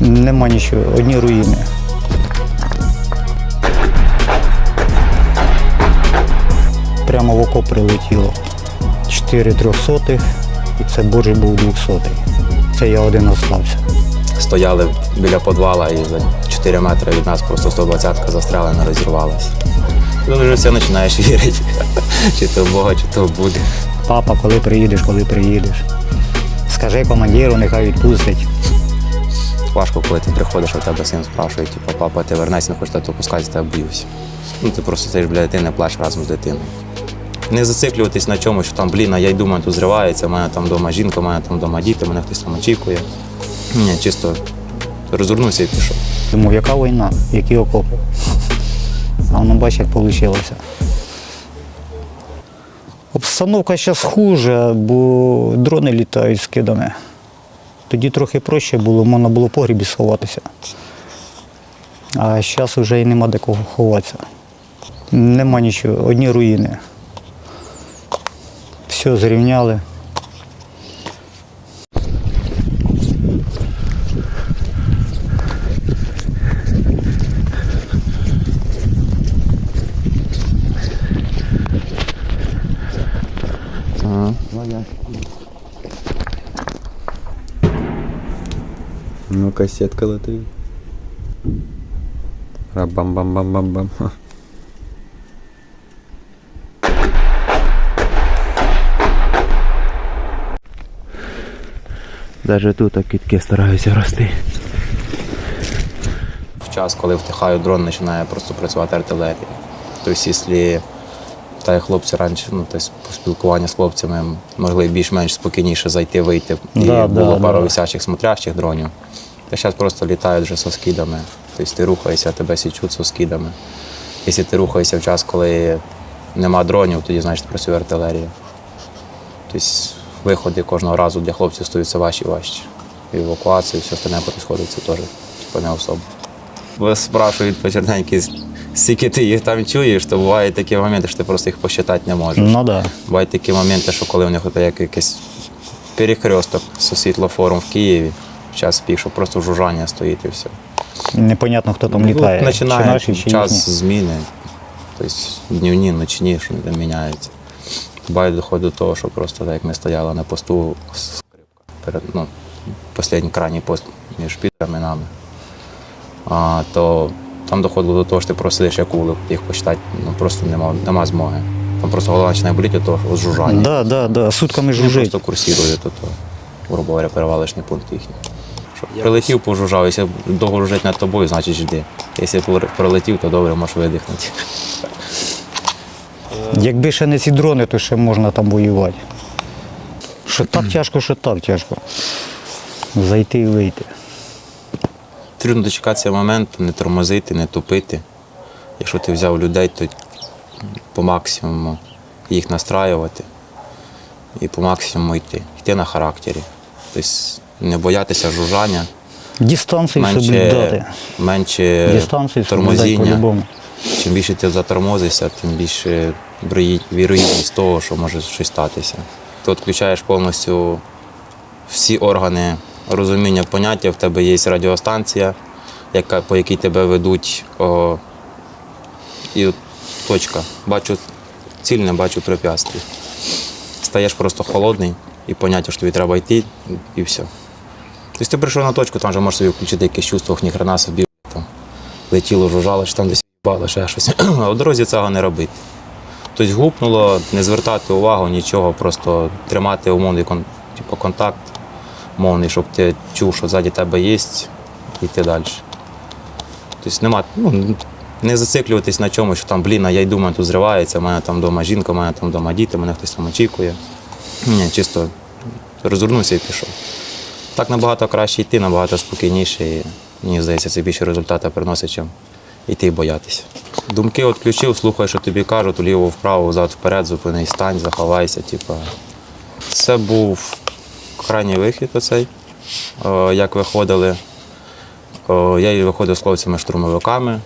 Нема нічого, одні руїни. Прямо в окоп прилетіло. Чотири трьохсотих, і це Божий був двохсотий. Це я один остався. Стояли біля підвала і за 4 метри від нас просто 120-ка застрялена, розірвалася. Тут вже все починаєш вірити. Чи то в Бога, чи то буде. Папа, коли приїдеш, коли приїдеш. Скажи командиру, нехай відпустить. Важко, коли ти приходиш, а в тебе син спрашує, типу, папа, ти вернешся, не хочеш тато пускати, з тебе боюся. Ну ти просто сидиш біля дитини, плачеш разом з дитиною. Не зациклюватись на чомусь, що там, блін, а я й думаю, тут зривається, у мене там вдома жінка, у мене там вдома діти, мене хтось там очікує. Ні, чисто розвернувся і пішов. Думаю, яка війна, які окопи. А воно бач, як вийшло. Обстановка зараз хуже, бо дрони літають скидами. Тоді трохи проще було, можна було в погрібі сховатися. А зараз вже і нема де кого ховатися. Нема нічого, одні руїни. Все зрівняли. Ну, кассетка летить. Рабам-бам-бам-бам-бам. Навіть тут так кітки стараюся рости. В час, коли втихає дрон, починає просто працювати артилерія. Тобто, якщо та хлопці раніше, ну, тобто, спілкування з хлопцями могли більш-менш спокійніше зайти, вийти. І Да, було да, пару да. висячих смотрящих дронів. Та зараз просто літають вже со скидами. Тобто ти рухаєшся, тебе січуть со скидами. Якщо ти рухаєшся в час, коли нема дронів, тоді значить працює артилерія. Тобто виходи кожного разу для хлопців стаються важчі і важчі. І евакуація, і все остальне відбувається теж типу, не особо. Ви спрашують по черненьки, скільки ти їх там чуєш, то бувають такі моменти, що ти просто їх посчитати не можеш. Ну. Да. Бувають такі моменти, що коли у них як якийсь перехресток з світлофором в Києві, в час пік, що просто жужжання стоїть і все. Непонятно, хто там Ну, літає. Починає чи наші, чи час їхні. зміни, тобто днівні, ночні, що вони там міняються. Буває доходить до того, що просто так, як ми стояли на посту перед ну, останній крайній пост між підрами і нами. А, то там доходило до того, що ти просто сидиш як улик, їх почитати ну, просто нема, нема змоги. Там просто голова починає боліти від того, жужжання. Да, да, да. Сутками жужжить. просто курсірує, то, то, грубо говоря, перевалочний пункт їхній. Що, Прилетів, пожужжав, якщо довго жужжить над тобою, значить жди. Якщо прилетів, то добре, можеш видихнути. Якби ще не ці дрони, то ще можна там воювати. Що так тяжко, що так тяжко. Зайти і вийти. Трудно дочекатися моменту, не тормозити, не тупити. Якщо ти взяв людей, то по максимуму їх настраювати і по максимуму йти. Йти на характері. Тобто не боятися жужжання, Дистанцію собі менше, Дистанцію тормозіння. Чим більше ти затормозишся, тим більше вірогідність того, що може щось статися. Ти відключаєш повністю всі органи розуміння поняття. В тебе є радіостанція, яка, по якій тебе ведуть. О, і точка. Бачу ціль, не бачу препятствий. Стаєш просто холодний і поняття, що тобі треба йти, і все. Тобто ти прийшов на точку, там вже можеш собі включити якесь чувство, ніхрена собі там летіло, жужжало, чи там десь бало, ще щось. А в дорозі цього не робити. Тобто гупнуло, не звертати увагу, нічого, просто тримати умовний кон, типу, контакт мовний, щоб ти чув, що ззаді тебе є, йти далі. Тобто нема, ну, не зациклюватись на чомусь, що там, блін, а я йду, мене тут зривається, у мене там вдома жінка, у мене там вдома діти, мене хтось там очікує. Ні, чисто розвернувся і пішов. Так набагато краще йти, набагато спокійніше. І мені здається, це більше результату приносить, чим йти і боятися. Думки відключив, слухай, що тобі кажуть, вліво, вправо, взад, вперед, зупинись, стань, заховайся. Типу. Це був крайній вихід оцей, О, як виходили. О, Я і виходив з хлопцями-штурмовиками,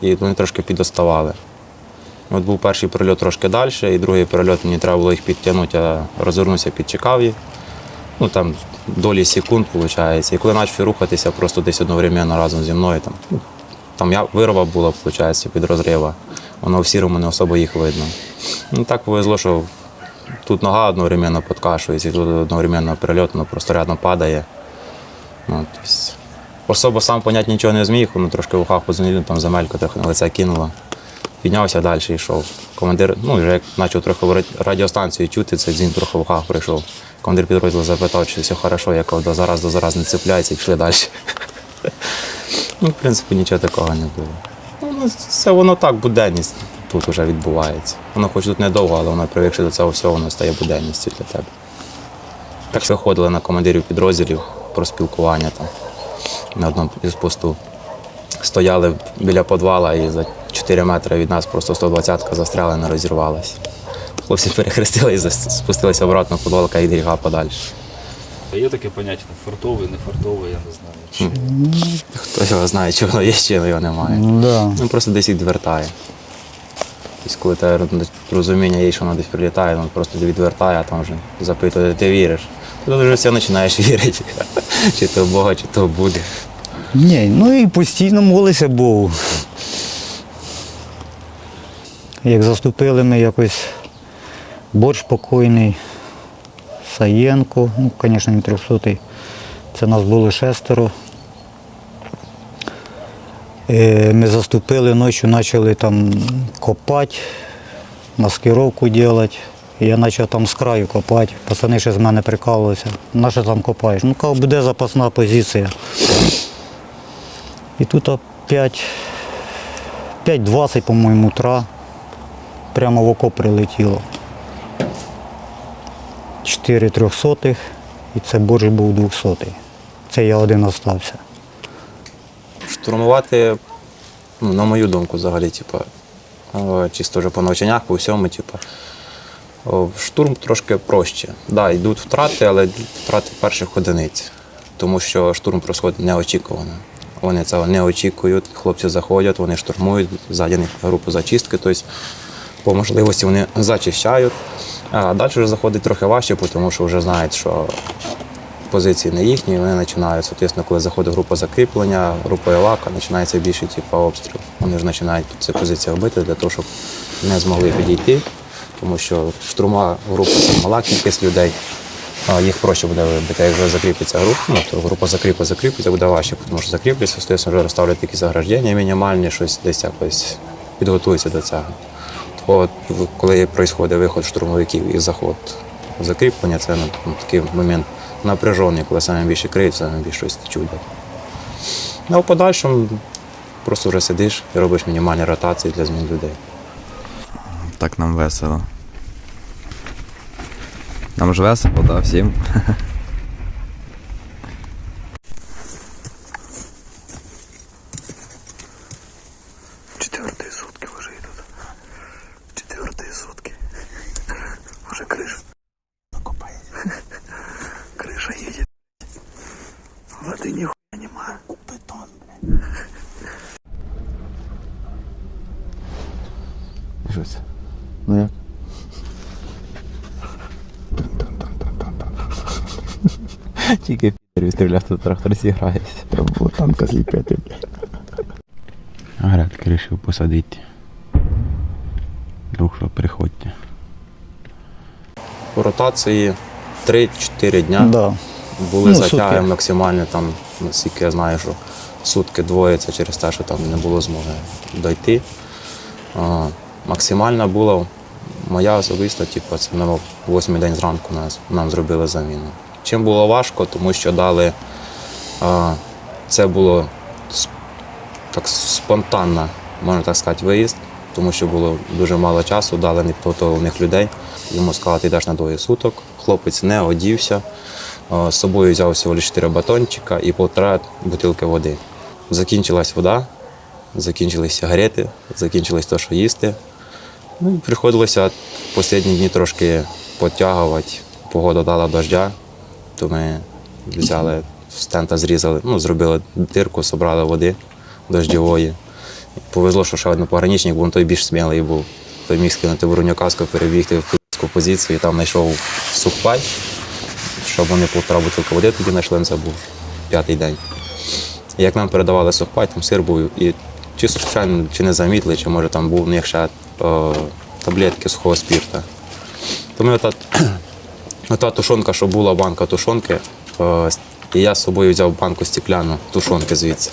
і вони трошки підоставали. От був перший прильот трошки далі, і другий прильот мені треба було їх підтягнути, я розвернувся, підчекав їх. Ну там долі секунд, виходить. І коли почав рухатися, просто десь одновременно разом зі мною. Там, ну, там я вирва була, виходить, під розрива. Воно в сірому не особо їх видно. Ну так повезло, що тут нога одновременно подкашується, і тут одновременно прильот, воно просто рядом падає. Ну, особо сам поняти нічого не зміг, воно трошки в ухах позвонили, там земельку трохи на лице кинуло. Піднявся далі йшов. Командир, ну вже як почав трохи радіостанцію чути, цей дзвін трохи в ухах прийшов. Командир підрозділу запитав, чи все хорошо, я кажу, «Да зараз до зараз не цепляється і пішли далі. Ну, в принципі, нічого такого не було. Ну, це воно так, буденність тут вже відбувається. Воно хоч тут недовго, але воно привикши до цього всього, воно стає буденністю для тебе. Так що ходили на командирів підрозділів про спілкування там на одному із посту. Стояли біля підвала і 4 метри від нас просто 120-ка застряла, не розірвалася. Хлопці перехрестили і спустилися обратно в підвал, і гріга подальше. Є таке поняття там, фартовий, не фартовий, я не знаю. Чи... Хто його знає, чи воно є, чи його немає. Да. Він просто десь відвертає. Тобто, коли те розуміння є, що воно десь прилітає, він просто відвертає, а там вже запитує, ти віриш. Ти вже все починаєш вірити. Чи то в Бога, чи то буде. Ні, ну і постійно молися Богу. Як заступили ми якось борщ покойний, Саєнко, ну, звісно, він трьохсотий. Це нас було шестеро. Е, Ми заступили ночі, почали там копати, маскировку робити. Я почав там з краю копати. Пацани ще з мене прикалувалися. На що там копаєш? Ну, кажу, буде запасна позиція. І тут 5, 5.20, по-моєму, утра прямо в окоп прилетіло. Чотири трьохсотих, і це борщ був двохсотий. Це я один остався. Штурмувати, ну, на мою думку, взагалі, типу, чисто вже по навчаннях, по всьому, типу, штурм трошки проще. Так, да, йдуть втрати, але втрати перших одиниць, тому що штурм проходить неочікувано. Вони цього не очікують, хлопці заходять, вони штурмують, ззаді групу зачистки, тобто по можливості вони зачищають. А далі вже заходить трохи важче, тому що вже знають, що позиції не їхні, вони починають, соответственно, коли заходить група закріплення, група Ілака, починається більше типу, обстріл. Вони ж починають ці позиції робити для того, щоб не змогли підійти, тому що штурма група це мала кількість людей. Їх проще буде вибити. Як вже закріпиться група, ну, то група закріпить, закріпиться, буде важче, тому що закріпляться, соответственно, вже розставлять якісь заграждення мінімальні, щось десь якось підготуються до цього. То коли відбувається виход штурмовиків і заход закріплення, це ну, такий момент напряжений, коли саме більше криють, саме більше щось. Ну, а в подальшому просто вже сидиш і робиш мінімальні ротації для змін людей. Так нам весело. Нам ж весело, да, всім. Що це? Ну як? Тільки пір відстріляв, тут трактор зіграється. Там было танка слепятый, блядь. Грядки вирішив посадити. Друг, що приходьте. По ротації 3-4 дня Да. були Ну, затяги сутки. максимально, там, наскільки я знаю, що сутки двоїться через те, що там не було змоги дойти. А, максимальна була моя особиста, типу, це на восьмий день зранку нас, нам зробили заміну. Чим було важко, тому що дали, а, це було так спонтанно, можна так сказати, виїзд, тому що було дуже мало часу, дали непідготовлених людей. Йому сказали, ти йдеш на двоє суток. Хлопець не одівся. З собою взяв всього лише 4 батончика і півтора бутилки води. Закінчилась вода, закінчились сигарети, закінчилось те, що їсти. Ну, приходилося останні дні трошки потягувати. Погода дала дождя, то ми взяли з тента, зрізали, ну, зробили дирку, зібрали води дождьової. Повезло, що ще один пограничник, бо він той більш смілий був. Той міг скинути броню каску, перебігти в київську позицію і там знайшов сухпай. щоб вони півтора бутилка води тоді знайшли, ну, це був п'ятий день. Як нам передавали сухпай, там сир був, і чисто случайно чи не замітили, чи може там був у них ще о, таблетки сухого спірта. Тому та, ота тушонка, що була банка тушонки, о, і я з собою взяв банку стекляну тушонки звідси.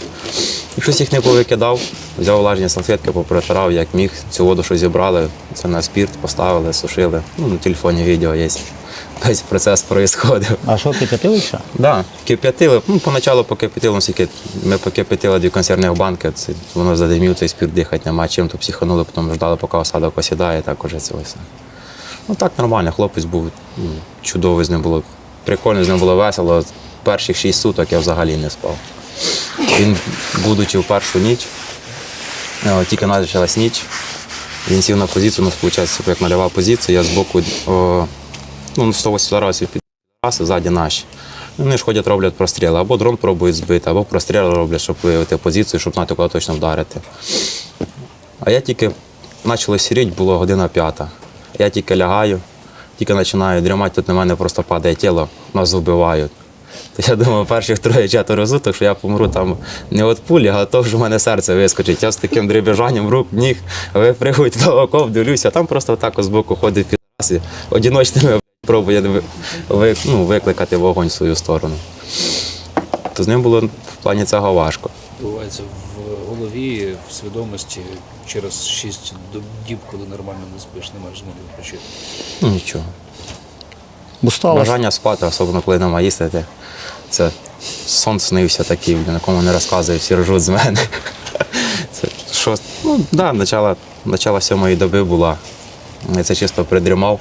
І щось їх не повикидав, взяв влажні салфетки, попротирав, як міг. Цю воду, що зібрали, це на спірт поставили, сушили. Ну, на телефоні відео є. Весь процес проїсходив. А що кипятили ще? Да, кип'ятили. Ну, поначалу покип'ятили, ну, скільки ми покип'ятили дві консервних банки, це, воно задимів, цей спірт дихати нема чим, то психанули, потім ждали, поки осадок осідає, так уже це все. Ну так нормально, хлопець був ну, чудовий, з ним було прикольно, з ним було весело. Перших шість суток я взагалі не спав. Він, будучи в першу ніч, е, тільки почалась ніч, він сів на позицію, у нас виходить, як нульова позиція, я збоку о, ну, 180 градусів під раси, ззаді наші. Ну, Вони ж ходять, роблять простріли. Або дрон пробують збити, або простріли роблять, щоб виявити позицію, щоб знати, куди точно вдарити. А я тільки почало сіріти, було година п'ята. Я тільки лягаю, тільки починаю дрімати, тут на мене просто падає тіло, нас вбивають. Я думав, перших троє-четверо суток, що я помру там не від пулі, а то, що в мене серце вискочить. Я з таким дребіжанням рук, ніг, випригують до окоп, дивлюся, а там просто так з боку ходить підраси, одіночними пробує ви, ну, викликати вогонь в свою сторону. То з ним було в плані цього важко. Відбувається в голові, в свідомості через 6 діб, коли нормально не спиш, не маєш змоги відпочити. Ну нічого. Бо. Бажання спати, особливо коли нема їсти. Це сон снився такий, блін, нікому не розказую, всі ржуть з мене. Це шост... Ну, да, начало, начало сьомої доби була. Я це чисто придрімав,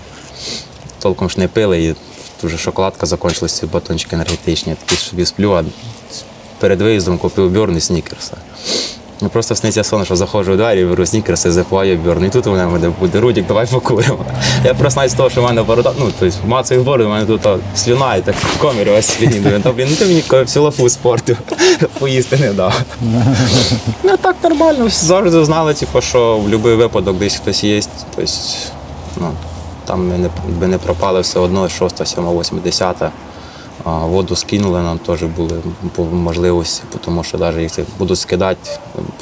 толком ж не пили, і вже шоколадка закінчилась, ці батончики енергетичні. Такий собі сплю, а перед виїздом купив бьорн і снікерса. Ну, просто сниться сон, що заходжу у двері, беру снікерси, запиваю бьорн. І тут у мене буде, Рудік, давай покуримо. Я проснаюсь з того, що в мене борода, ну, тобто мацаю бороду, у мене тут слюна, і так в комірі ось блін, ну ти мені всю лафу спортив, поїсти не дав. Ну так нормально, завжди знали, типу, що в будь-який випадок десь хтось є. Тобто, ну, там ми не, би не пропали все одно, 6, 7, 8, 10. Воду скинули, нам теж були можливості, тому що навіть якщо будуть скидати,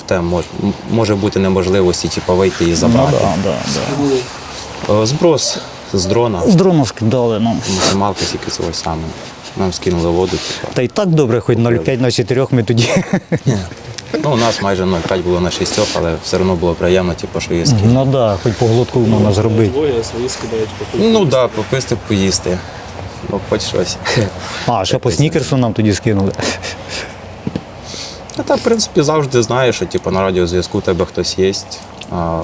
те мож- може бути неможливості типу, вийти і Ну, забрати. да, да, да. Е, Зброс з дрона, З дрона скидали нам. максималка тільки цього саме. Нам скинули воду. Типу. Та й так добре, хоч 0,5 на 4 ми тоді. Ну, у нас майже 0,5 було на 6, але все одно було приємно, типу, що є скид. Ну так, да, хоч по глотку можна зробити. Двоє свої скидають по Ну так, да, пописти, поїсти. Ну, хоч щось. А, ще по снікерсу нам тоді скинули. А так, в принципі, завжди знаєш, що типу, на радіозв'язку тебе хтось є. А,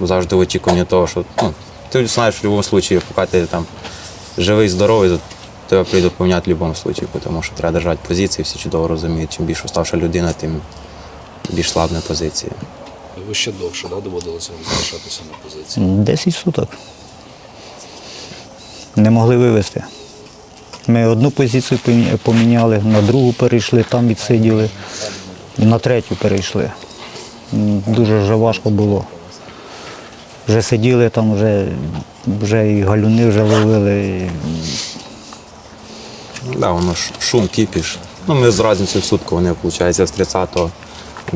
завжди в очікуванні того, що ну, ти знаєш в будь-якому випадку, поки ти там живий, здоровий, то тебе прийдуть поміняти в будь-якому випадку, тому що треба держати позиції, всі чудово розуміють. Чим більш уставша людина, тим більш слабні позиції. Ви ще довше да, доводилося залишатися на позиції. 10 суток. Не могли вивезти. Ми одну позицію поміняли, на другу перейшли, там відсиділи, на третю перейшли. Дуже вже важко було. Вже сиділи там, вже, вже і галюни вже ловили. і Да, воно ж шум, кіпіш. Ну, ми з різницею в сутку, вони, виходить, з 30-го на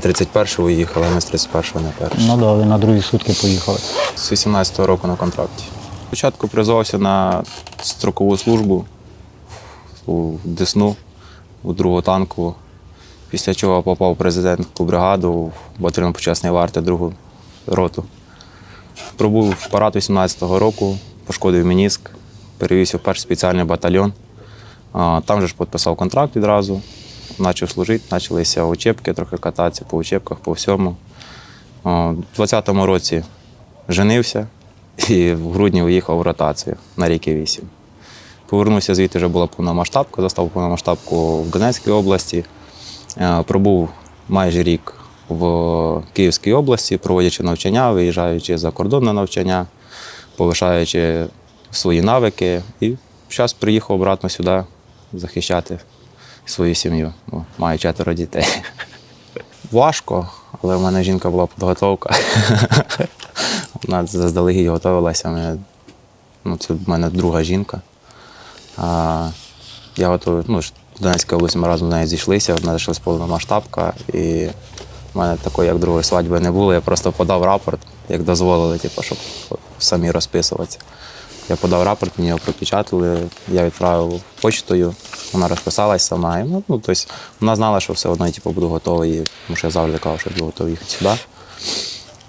31-го їхали, а ми з 31-го на перший. Ну да, ви на другі сутки поїхали. з 18-го року на контракті. Спочатку призвався на строкову службу у Десну, у другу танку, після чого попав в президентську бригаду в батальйон почесної варти, другу роту. Пробув в парад 18-го року, пошкодив мініск, перевівся в перший спеціальний батальйон. Там же ж підписав контракт відразу, почав служити, почалися учебки, трохи кататися по учебках, по всьому. У 20-му році женився і в грудні уїхав в ротацію на ріки 8. Повернувся звідти, вже була повномасштабка, застав повномасштабку в Донецькій області. Е, Пробув майже рік в Київській області, проводячи навчання, виїжджаючи за кордон на навчання, повишаючи свої навики. І зараз приїхав обратно сюди захищати свою сім'ю. бо Маю четверо дітей. Важко, але в мене жінка була підготовка. Вона заздалегідь готувалася. Ми- Ну, це в мене друга жінка. А, Я готовий, ну, в Донецькій області ми разом з нею зійшлися, вона зайшлась повномасштабка, і в мене такої, як другої свадьби не було. Я просто подав рапорт, як дозволили, типу, щоб самі розписуватися. Я подав рапорт, мені його пропечатали, я відправив почтою, вона розписалась сама. І, ну, ну, тобто, вона знала, що все одно я типу, буду готовий, тому що я завжди казав, що я буду готовий їхати сюди.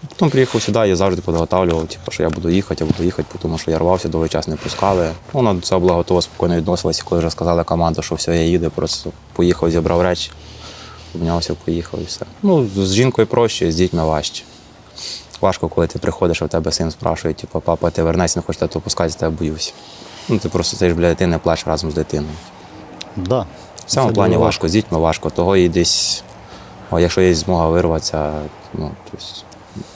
Потім приїхав сюди, я завжди підготовлював, типу, що я буду їхати, я буду їхати, тому що я рвався, довгий час не пускали. Вона до цього була готова, спокійно відносилася, коли вже сказали команду, що все, я їду, просто поїхав, зібрав речі, обнявся, поїхав і все. Ну, з жінкою проще, з дітьми важче. Важко, коли ти приходиш, а в тебе син спрашує, типу, папа, ти вернешся, не хочеш тато пускати, я тебе боюся. Ну, ти просто стоїш біля дитини, плачеш разом з дитиною. Да. В цьому Це плані дуже важко, з дітьми важко. Того і десь, якщо є змога вирватися, ну, тобто,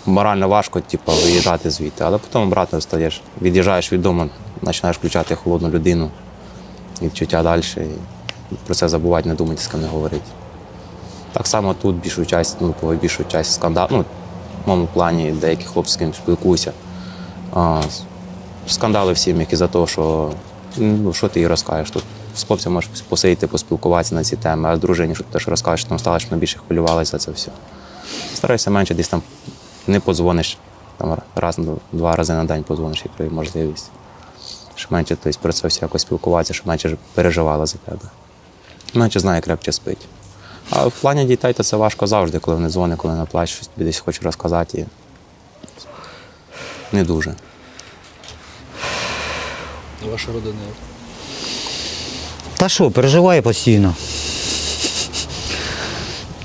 морально важко, типу, виїжджати звідти. Але потім обратно стаєш, від'їжджаєш від дому, починаєш включати холодну людину, відчуття далі. І про це забувати, не думати, з ким не говорити. Так само тут більшу часть, ну, більшу часть скандал. Ну, моєму плані деякі хлопці, з ким спілкуюся. А, скандали в сім'ях із-за того, що ну, що ти їй розкажеш тут. З хлопцем можеш посидіти, поспілкуватися на ці теми, а дружині, що ти теж розкажеш, там стала, щоб вона більше хвилювалася за це все. Старайся менше десь там не подзвониш, там раз, два рази на день подзвониш, як є можливість. Щоб менше тобто, про це все якось спілкуватися, щоб менше переживала за тебе. Менше знає, крепче спить. А в плані дітей то це важко завжди, коли вони дзвонять, коли вони плачуть, щось тобі десь хочуть розказати. І... Не дуже. А ваша родина Та що, переживає постійно.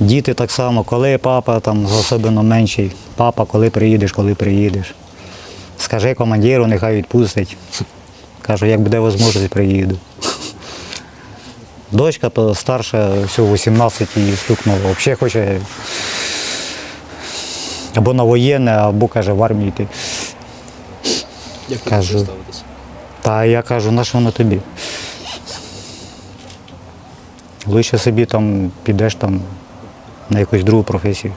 Діти так само, коли папа там особливо менший. Папа, коли приїдеш, коли приїдеш. Скажи командиру, нехай відпустить. Кажу, як буде можливість, приїду. Дочка то старша, всього 18 і стукнула. Взагалі хоче або на воєнне, або каже в армію йти. як ви Кажу. до цього ставитесь? Та я кажу, на що воно тобі? Лише собі там підеш там на якусь другу професію.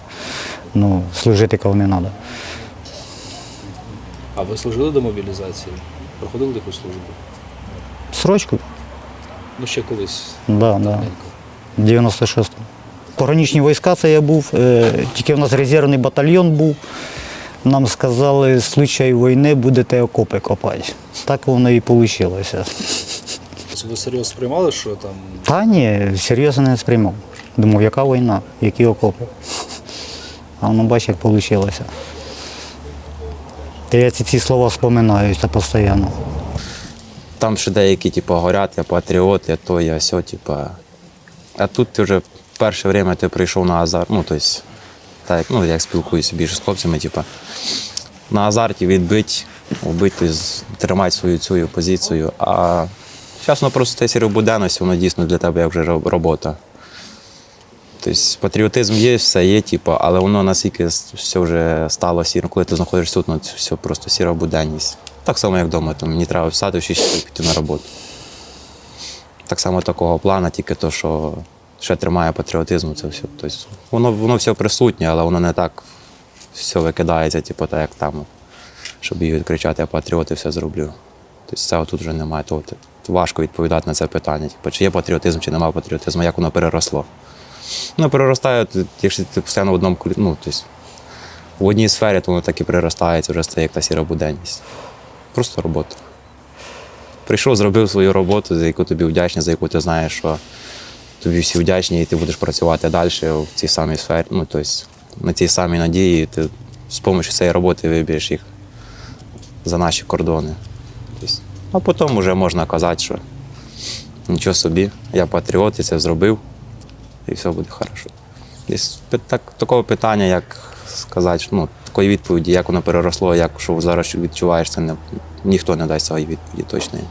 Ну, служити коли не треба. А ви служили до мобілізації? Проходили таку службу? Срочку? Ну ще колись. Да, да. давненько. 96-му. Пограничні війська це я був, е, тільки в нас резервний батальйон був. Нам сказали, случай війни будете окопи копати. Так воно і вийшло. Ви серйозно сприймали, що там Та ні, серйозно не сприймав. Думав, яка війна, які окопи. А воно бачиш, як вийшло. Та я ці, ці слова споминаю це постійно. Там ще деякі, типу, горять, я патріот, я то, я сьо, типу. А тут ти вже перше время ти прийшов на азарт, ну, тобто, так, ну, як спілкуюся більше з хлопцями, типу, на азарті відбити, вбити, тобто, тримати свою цю позицію. А зараз воно просто те сіре буденності, воно дійсно для тебе як вже робота. Тобто патріотизм є, все є, типу, але воно настільки все вже стало сірим, коли ти знаходишся тут, ну, це все просто сіра буденність. Так само, як вдома. Там, мені треба встати в 6 і піти на роботу. Так само такого плану, тільки то, що ще тримає патріотизм, це все. Тобто, воно, воно все присутнє, але воно не так все викидається, типу, так, як там, щоб її кричати, я патріот і все зроблю. Тобто цього тут вже немає. То, важко відповідати на це питання. Типу, чи є патріотизм, чи немає патріотизму, як воно переросло. Ну, переростає, якщо ти постійно в одному ну, тобто, в одній сфері, то воно так і приростається, вже стає як та сіра буденність. Просто робота. Прийшов, зробив свою роботу, за яку тобі вдячні, за яку ти знаєш, що тобі всі вдячні, і ти будеш працювати далі в цій самій сфері. Ну, тобто, на цій самій надії ти з допомогою цієї роботи виб'єш їх за наші кордони. Тобто, а потім вже можна казати, що нічого собі, я патріот, і це зробив, і все буде хорошо. Десь так, такого питання, як сказати, ну, такої відповіді, як воно переросло, як що зараз відчуваєш, це не, ніхто не дасть цієї відповіді точної.